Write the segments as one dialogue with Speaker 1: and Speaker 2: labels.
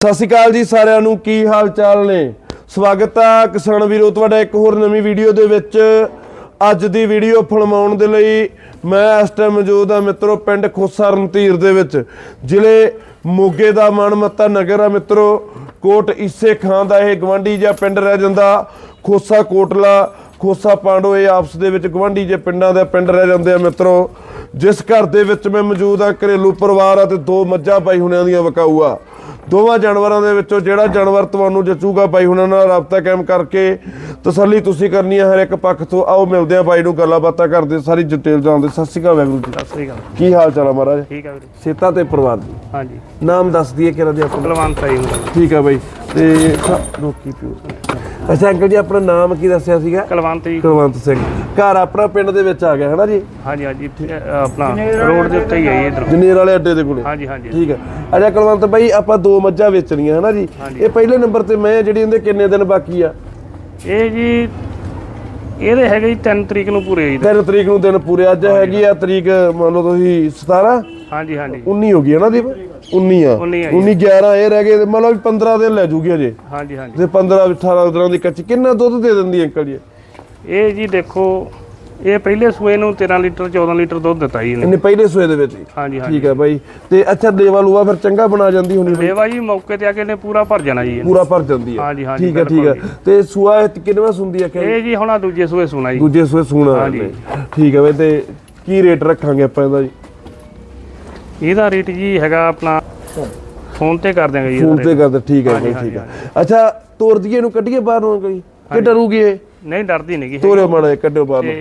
Speaker 1: ਸਤਿ ਸ਼੍ਰੀ ਅਕਾਲ ਜੀ ਸਾਰਿਆਂ ਨੂੰ, ਕੀ ਹਾਲ ਚਾਲ ਨੇ? ਸਵਾਗਤ ਆ ਕਿਸਾਨ ਵੀਰੋ, ਤੁਹਾਡਾ ਇੱਕ ਹੋਰ ਨਵੀਂ ਵੀਡੀਓ ਦੇ ਵਿੱਚ। ਅੱਜ ਦੀ ਵੀਡੀਓ ਫਿਲਮਾਉਣ ਦੇ ਲਈ ਮੈਂ ਇਸ ਟਾਈਮ ਮੌਜੂਦ ਹਾਂ ਮਿੱਤਰੋ, ਪਿੰਡ ਖੋਸਾ ਰਣਧੀਰ ਦੇ ਵਿੱਚ। ਜ਼ਿਲ੍ਹੇ ਮੋਗੇ ਦਾ ਮਨਮੱਤਾ ਨਗਰ ਆ ਮਿੱਤਰੋ। ਕੋਟ ਈਸੇ ਖਾਂ ਦਾ ਇਹ ਗਵੰਡੀ ਜਿਹਾ ਪਿੰਡ ਰਹਿ ਜਾਂਦਾ। ਖੋਸਾ ਕੋਟਲਾ, ਖੋਸਾ ਪਾਂਡੋ ਇਹ ਆਪਸ ਦੇ ਵਿੱਚ ਗਵੰਡੀ ਜੇ ਪਿੰਡਾਂ ਦੇ ਪਿੰਡ ਰਹਿ ਜਾਂਦੇ ਆ ਮਿੱਤਰੋ। ਜਿਸ ਘਰ ਦੇ ਵਿੱਚ ਮੈਂ ਮੌਜੂਦ ਆ ਘਰੇਲੂ ਪਰਿਵਾਰ ਆ ਤੇ ਦੋ ਮੱਝਾਂ ਪਾਈ ਹੁਣਿਆਂ ਦੀਆਂ ਵਿਕਾਊ ਆ ਦੋਵਾਂ ਜਾਨਵਰਾਂ ਦੇ ਵਿੱਚੋਂ ਜਿਹੜਾ ਜਾਨਵਰ ਤੁਹਾਨੂੰ ਜਚੂਗਾ ਬਾਈ ਹੁਣਾਂ ਨਾਲ ਰਾਬਤਾ ਕਾਇਮ ਕਰਕੇ ਤਸੱਲੀ ਤੁਸੀਂ ਕਰਨੀ ਹੈ ਹਰ ਇੱਕ ਪੱਖ ਤੋਂ। ਆਓ ਮਿਲਦੇ ਆ ਬਾਈ ਨੂੰ ਗੱਲਾਂ ਬਾਤਾਂ ਕਰਦੇ ਸਾਰੀ ਡਿਟੇਲ ਜਾਣਦੇ ਸਤਿ ਸ਼੍ਰੀ ਅਕਾਲ ਵਾਹਿਗੁਰੂ ਜੀ।
Speaker 2: ਸਤਿ ਸ੍ਰੀ ਅਕਾਲ।
Speaker 1: ਕੀ ਹਾਲ ਚਾਲ ਆ ਮਹਾਰਾਜ?
Speaker 2: ਠੀਕ ਆ ਵੀਰੇ।
Speaker 1: ਸੇਤਾ ਤੇ ਪਰਿਵਾਰ ਦੀ?
Speaker 2: ਹਾਂਜੀ।
Speaker 1: ਨਾਮ ਦੱਸ ਦਈਏ ਕਿਹੜਾ ਦੇ ਆਪਣਾ?
Speaker 2: ਆਈ ਹੁੰਦਾ
Speaker 1: ਠੀਕ ਆ ਬਾਈ। ਤੇ ਰੋਕੀ ਪਿਓ। ਅੱਛਾ ਅੰਕਲ ਜੀ ਆਪਣਾ ਨਾਮ ਕੀ ਦੱਸਿਆ ਸੀਗਾ?
Speaker 2: ਕੁਲਵੰਤ ਜੀ।
Speaker 1: ਕੁਲਵੰਤ ਸਿੰਘ। ਘਰ ਆਪਣਾ ਪਿੰਡ ਦੇ ਵਿੱਚ ਆ ਗਿਆ ਹਨਾ ਜੀ?
Speaker 2: ਹਾਂਜੀ ਹਾਂਜੀ ਇੱਥੇ, ਅ, ਆਪਣਾ ਰੋਡ ਦੇ ਉੱਤੇ ਹੀ ਆਈ ਇਧਰ।
Speaker 1: ਜਨੇਰ ਵਾਲੇ ਅੱਡੇ ਦੇ ਕੋਲੇ।
Speaker 2: ਹਾਂਜੀ ਹਾਂਜੀ।
Speaker 1: ਠੀਕ ਹੈ ਅੱਛਾ ਕੁਲਵੰਤ ਬਾਈ ਆਪਾਂ ਦੋ ਮੱਝਾਂ ਵੇਚਣੀਆਂ ਹਨਾ ਜੀ?
Speaker 2: ਹਾਂਜੀ।
Speaker 1: ਇਹ ਪਹਿਲੇ ਨੰਬਰ ਤੇ ਮੈਂ ਜਿਹੜੀ ਇਹਦੇ ਕਿੰਨੇ ਦਿਨ ਬਾਕੀ ਆ?
Speaker 2: ਇਹ ਜੀ ਇਹਦੇ ਹੈਗੇ ਜੀ 3 ਤਰੀਕ ਨੂੰ ਪੂਰੇ ਜੀ।
Speaker 1: 3 ਤਰੀਕ ਨੂੰ ਦਿਨ ਪੂਰੇ ਅੱਜ ਹੈਗੀ ਆ ਤਰੀਕ ਮੰਨ ਲਓ ਤੁਸੀਂ 17
Speaker 2: ਹਾਂਜੀ ਹਾਂਜੀ।
Speaker 1: 19 ਹੋ ਗਈ ਹੈ ਨਾ ਦੀਪ? 19 ਆ।
Speaker 2: 19 ਆ
Speaker 1: 19 11 ਇਹ ਰਹਿ ਗਏ ਵੀ 15 ਦਿਨ ਲੈ ਜੂਗੀ ਅਜੇ।
Speaker 2: ਹਾਂਜੀ ਹਾਂਜੀ।
Speaker 1: ਤੇ 15 18 ਦਿਨਾਂ ਦੀ ਕੱਚੀ। ਕਿੰਨਾ ਦੁੱਧ ਦੇ ਦਿੰਦੀ ਅੰਕਲ ਜੀ?
Speaker 2: ਇਹ ਜੀ ਦੇਖੋ ਇਹ ਪਹਿਲੇ ਸੂਏ ਨੂੰ 13 ਲੀਟਰ 14 ਲੀਟਰ ਦੁੱਧ ਦਿੱਤਾ ਜੀ ਇਹਨੇ।
Speaker 1: ਪਹਿਲੇ ਸੋਏ ਦੇ ਵਿੱਚ
Speaker 2: ਹਾਂਜੀ ਹਾਂਜੀ।
Speaker 1: ਠੀਕ ਹੈ ਬਾਈ। ਤੇ ਅੱਛਾ ਦੇਵਾ ਲੂਆ ਫਿਰ ਚੰਗਾ ਬਣਾ ਜਾਂਦੀ ਹੋਣੀ ਬਾਈ?
Speaker 2: ਦੇਵਾ ਜੀ ਮੌਕੇ ਤੇ ਆ ਕੇ ਇਹਨੇ ਪੂਰਾ ਭਰ ਜਾਣਾ ਜੀ।
Speaker 1: ਪੂਰਾ ਭਰ ਜਾਂਦੀ ਹੈ।
Speaker 2: ਹਾਂਜੀ, ਹਾਂਜੀ,
Speaker 1: ਠੀਕ ਹੈ ਠੀਕ ਹੈ। ਤੇ ਸੂਆ ਕਿੰਨਵਾ ਸੁੰਦੀ ਹੈ ਕਿ
Speaker 2: ਇਹ ਜੀ ਹੁਣ ਦੂਜੇ ਸੂਏ ਸੁਣਾ ਜੀ।
Speaker 1: ਦੂਜੇ ਸੂਏ ਸੂਣਾ। ਠੀਕ ਹੈ ਬਾਈ ਤੇ ਕੀ ਰੇਟ ਰੱਖਾਂਗੇ ਆਪਾਂ ਇਹਦਾ ਜੀ?
Speaker 2: ਇਹਦਾ ਰੇਟ ਜੀ ਹੈਗਾ ਆਪਣਾ ਫੋਨ ਤੇ ਕਰ ਦਿਆਂਗੇ ਜੀ
Speaker 1: ਫੋਨ ਤੇ
Speaker 2: rate।
Speaker 1: ਕਰਦੇ ਠੀਕ ਹੈ
Speaker 2: ਹਾਂਜੀ,
Speaker 1: ਠੀਕ ਹੈ। ਅੱਛਾ ਤੋਰ ਦਈਏ ਇਹਨੂੰ ਕੱਢੀਏ ਬਾਹਰ ਨੂੰ ਕੋਈ? ਕਿ ਡਰੂਗੀ ਇਹ?
Speaker 2: ਨਹੀਂ ਡਰਦੀ ਨਹੀਂ ਗੀ
Speaker 1: ਤੋਰੇ ਮਾੜਾ ਕੱਢਿਓ ਬਾਹਰ ਨੂੰ।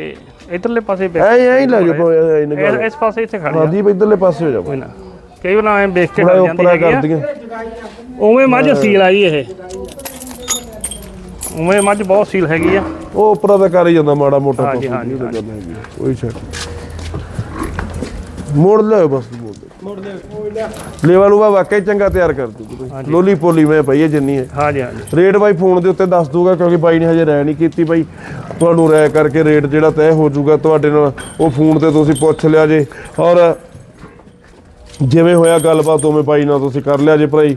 Speaker 2: ਇਧਰਲੇ ਪਾਸੇ ਬੈ-
Speaker 1: ਐ ਐ ਹੀ ਲੈ ਜਾਓ ਐ
Speaker 2: ਇਸ- ਪਾਸੇ ਇੱਥੇ ਖੜ ਜਾ।
Speaker 1: ਹਾਂ ਦੀਪ ਇਧਰਲੇ ਪਾਸੇ ਹੋ ਜਾਓ।
Speaker 2: ਕੋਈ ਨਾ। ਕਈ ਵਾਰ ਐ ਵੇਖ ਕੇ ਡਰ ਜਾਂਦੀ
Speaker 1: ਕਰ ਦਈਏ
Speaker 2: ਉਵੇਂ ਮੱਝ ਸੀਲ ਆ ਜੀ ਇਹ। ਉਵੇਂ ਮੱਝ ਬਹੁਤ ਸੀਲ ਹੈਗੀ ਆ।
Speaker 1: ਉਹ ਉੱਪਰ ਤਾਂ ਕਰ ਹੀ ਜਾਂਦਾ ਮਾੜਾ ਮੋਟਾ
Speaker 2: ਹਾਂਜੀ, ਹਾਂਜੀ,
Speaker 1: ਕੋਈ ਛੱਡ। ਮੋੜ ਲਿਓ ਬਸ। ਦੇ ਦੇ ਲੇਵਾ ਲੂਵਾ ਵਾਕਈ ਚੰਗਾ ਤਿਆਰ ਕਰ ਦੂ ਲੋਲੀ ਪੋਲੀ ਮੈਂ ਪਈ ਹੈ ਜਿੰਨੀ ਹੈ।
Speaker 2: ਹਾਂਜੀ ਹਾਂਜੀ।
Speaker 1: ਰੇਟ ਬਾਈ ਫੋਨ ਦੇ ਉੱਤੇ ਦੱਸ ਦੂਗਾ ਕਿਉਂਕਿ ਬਾਈ ਨੇ ਹਜੇ ਰਾਇ ਨਹੀਂ ਕੀਤੀ ਬਾਈ। ਤੁਹਾਨੂੰ ਰਾਇ ਕਰਕੇ ਰੇਟ ਜਿਹੜਾ ਤੈਅ ਹੋ ਜਾਊਗਾ ਤੁਹਾਡੇ ਨਾਲ ਉਹ ਫੋਨ ਤੇ ਤੁਸੀਂ ਪੁੱਛ ਲਿਆ ਜੇ। ਔਰ ਜਿਵੇਂ ਹੋਇਆ ਗੱਲਬਾਤ ਉਵੇਂ ਬਾਈ ਨਾਲ ਤੁਸੀਂ ਕਰ ਲਿਆ ਜੇ ਭਾਈ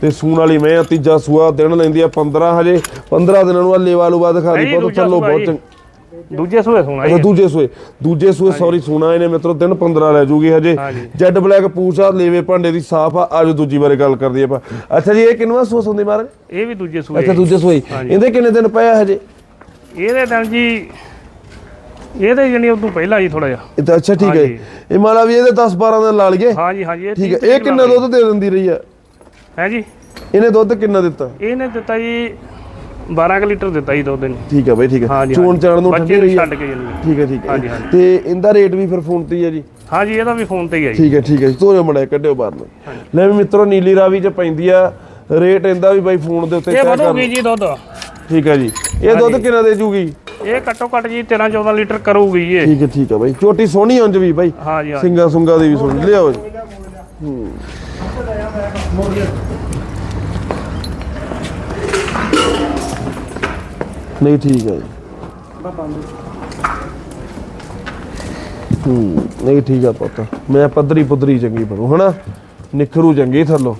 Speaker 1: ਤੇ ਸੂਣ ਵਾਲੀ ਮੈਂ ਤੀਜਾ ਸੂਆ ਦਿਨ ਲੈਂਦੀ ਆ 15 ਹਜੇ। 15 ਦਿਨਾਂ ਨੂੰ ਆ ਲੇਵਾ ਲੂਵਾ ਦਿਖਾ ਦੀ ਬਹੁਤ ਚੱਲੋ ਬਹੁਤ। ਚੰਗਾ।
Speaker 2: ਦੂਜੇ ਸੂਏ ਸੁਣਾ
Speaker 1: ਅੱਛਾ ਦੂਜੇ ਸੂਏ। ਦੂਜੇ ਸੂਏ ਸੌਰੀ ਸੂਣਾ ਇਹਨੇ ਮਿੱਤਰੋ ਦਿਨ 15 ਲੈ ਜੂਗੀ ਹਜੇ। ਜੈਡ ਬਲੈਕ ਪੂਛਾ ਲੇਵੇ ਭਾਂਡੇ ਦੀ ਸਾਫ਼ ਆ ਆਜੋ ਦੂਜੀ ਬਾਰੇ ਗੱਲ ਕਰਦੀ ਆਪਾਂ। ਅੱਛਾ ਜੀ ਇਹ ਕਿੰਨਵਾ ਸੂਆ ਸੁਣਦੀ ਮਾਰੇ
Speaker 2: ਇਹ ਵੀ ਦੂਜੇ ਸੂਏ
Speaker 1: ਅੱਛਾ ਦੂਜੇ ਸੂਏ। ਇਹਦੇ ਕਿੰਨੇ ਦਿਨ ਪਏ ਆ ਹਜੇ?
Speaker 2: ਇਹਦੇ ਦਿਨ ਜੀ ਇਹਦੇ ਜਣੀ ਉਦੋਂ ਪਹਿਲਾਂ ਜੀ ਥੋੜਾ ਜਿਹਾ।
Speaker 1: ਇਹ ਤਾਂ ਅੱਛਾ ਠੀਕ ਹੈ। ਇਹ ਮੰਨ ਲਾ ਵੀ ਇਹਦੇ 10 12 ਦਿਨ ਲਾ ਲਈਏ
Speaker 2: ਹਾਂਜੀ ਹਾਂਜੀ
Speaker 1: ਠੀਕ ਹੈ। ਇਹ ਕਿੰਨਾ ਦੁੱਧ ਦੇ ਦਿੰਦੀ ਰਹੀ ਆ?
Speaker 2: ਹੈ ਜੀ?
Speaker 1: ਇਹਨੇ ਦੁੱਧ ਕਿੰਨਾ ਦਿੱਤਾ?
Speaker 2: ਇਹਨੇ ਦਿੱਤਾ ਜੀ 12 ਕੁ ਲੀਟਰ ਦਿੱਤਾ ਜੀ ਦੁੱਧ ਨੇ
Speaker 1: ਠੀਕ ਹੈ ਬਾਈ ਠੀਕ ਹੈ
Speaker 2: ਹਾਂਜੀ,
Speaker 1: ਚੋਣ
Speaker 2: ਹਾਂਜੀ।
Speaker 1: ਚਾਣ ਨੂੰ
Speaker 2: ਬੱਚੇ
Speaker 1: ਠੰਡੀ
Speaker 2: ਨੂੰ
Speaker 1: ਰਹੀ
Speaker 2: ਛੱਡ ਕੇ ਜਾਂਦੀ
Speaker 1: ਠੀਕ ਹੈ ਠੀਕ ਹੈ
Speaker 2: ਹਾਂਜੀ, ਹਾਂਜੀ।
Speaker 1: ਤੇ ਇਹਦਾ ਰੇਟ ਵੀ ਫਿਰ ਫੋਨ ਤੇ ਹੀ ਹੈ ਜੀ
Speaker 2: ਹਾਂਜੀ ਇਹਦਾ ਵੀ ਫੋਨ ਤੇ ਹੀ ਆ ਜੀ।
Speaker 1: ਠੀਕ ਹੈ ਠੀਕ ਹੈ ਤੋਰੇ ਮੜਾ ਕੱਢਿਓ ਬਾਹਰ ਨੂੰ। ਲੈ ਵੀ ਮਿੱਤਰੋ ਨੀਲੀ ਰਾਵੀ ਚ ਪੈਂਦੀ ਆ। ਰੇਟ ਇਹਦਾ ਵੀ ਬਾਈ ਫੋਨ ਦੇ ਉੱਤੇ
Speaker 2: ਇਹ
Speaker 1: ਕਰ
Speaker 2: ਵਧੂਗੀ ਜੀ ਦੁੱਧ।
Speaker 1: ਠੀਕ ਹੈ ਜੀ। ਇਹ ਦੁੱਧ ਕਿੰਨਾ ਦੇ ਜੂਗੀ?
Speaker 2: ਇਹ ਘੱਟੋ ਘੱਟ ਜੀ 13 14 ਲੀਟਰ ਕਰੂਗੀ ਇਹ।
Speaker 1: ਠੀਕ ਹੈ ਠੀਕ ਹੈ ਬਾਈ। ਝੋਟੀ ਸੋਹਣੀ ਉਂਝ ਵੀ ਬਾਈ।
Speaker 2: ਹਾਂਜੀ ਹਾਂਜੀ
Speaker 1: ਸਿੰਗਾ ਸੁੰਗਾ ਦੀ ਵੀ ਸੋਹਣੀ। ਲਿਆਓ ਜੀ। ਹੂੰ। ਨਹੀਂ ਠੀਕ ਹੈ ਜੀ। ਹੂੰ ਨਹੀਂ ਠੀਕ ਆ ਪੁੱਤ। ਮੈਂ ਪੱਧਰੀ ਪੁੱਧਰੀ ਚੰਗੀ ਬਣੂ ਹਨਾ? ਨਿਖਰੂ ਚੰਗੀ ਥੱਲੋਂ।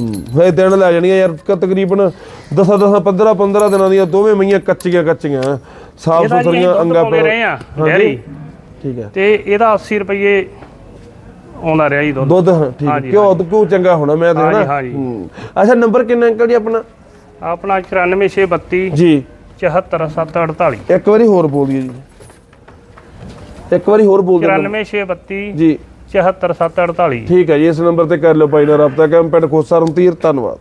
Speaker 1: ਹੂੰ ਫੇ ਦਿਨ ਲੈ ਜਾਣੀਆਂ ਯਾਰ ਕ- ਤਕਰੀਬਨ 10 10 15 15 ਦਿਨਾਂ ਦੀਆਂ ਦੋਵੇਂ ਮਈਆਂ ਕੱਚੀਆਂ ਕੱਚੀਆਂ ਸਾਫ਼
Speaker 2: ਇਹਦਾ ਜੀ
Speaker 1: ਸੁਥਰੀਆਂ ਅੰਗਾ
Speaker 2: ਪਾਉਂਦੇ ਰਹੇ ਆ
Speaker 1: ਹਾਂਜੀ।
Speaker 2: ਡੈਰੀ।
Speaker 1: ਠੀਕ ਹੈ।
Speaker 2: ਤੇ ਇਹਦਾ 80 ਰੁਪਏ ਆਉਂਦਾ ਰਿਹਾ ਜੀ ਦੁੱਧ।
Speaker 1: ਦੁੱਧ ਹਾਂ, ਠੀਕ ਹੈ।
Speaker 2: ਹਾਂਜੀ,
Speaker 1: ਕਿਉਂ ਕਿਉਂ ਚੰਗਾ ਹੋਣਾ ਮੈਂ ਤਾਂ
Speaker 2: ਹਾਂਜੀ,
Speaker 1: ਨਾ
Speaker 2: ਹਾਂਜੀ।
Speaker 1: ਹੂੰ। ਅੱਛਾ ਨੰਬਰ ਕਿੰਨਾ ਅੰਕਲ ਜੀ ਆਪਣਾ?
Speaker 2: ਆਪਣਾ 94632
Speaker 1: ਜੀ।
Speaker 2: 74748
Speaker 1: ਇੱਕ ਵਾਰੀ ਹੋਰ ਬੋਲ ਦਈਏ ਜੀ। ਇੱਕ ਵਾਰੀ ਹੋਰ ਬੋਲ ਦਿਓ।
Speaker 2: 94632
Speaker 1: ਜੀ।
Speaker 2: 74748
Speaker 1: ਠੀਕ ਹੈ ਜੀ ਇਸ ਨੰਬਰ ਤੇ ਕਰ ਲਿਓ ਭਾਈ ਨਾਲ ਰਾਬਤਾ ਕੈਂਪ ਪਿੰਡ ਖੋਸਾ ਰੰਤੀਰ ਧੰਨਵਾਦ।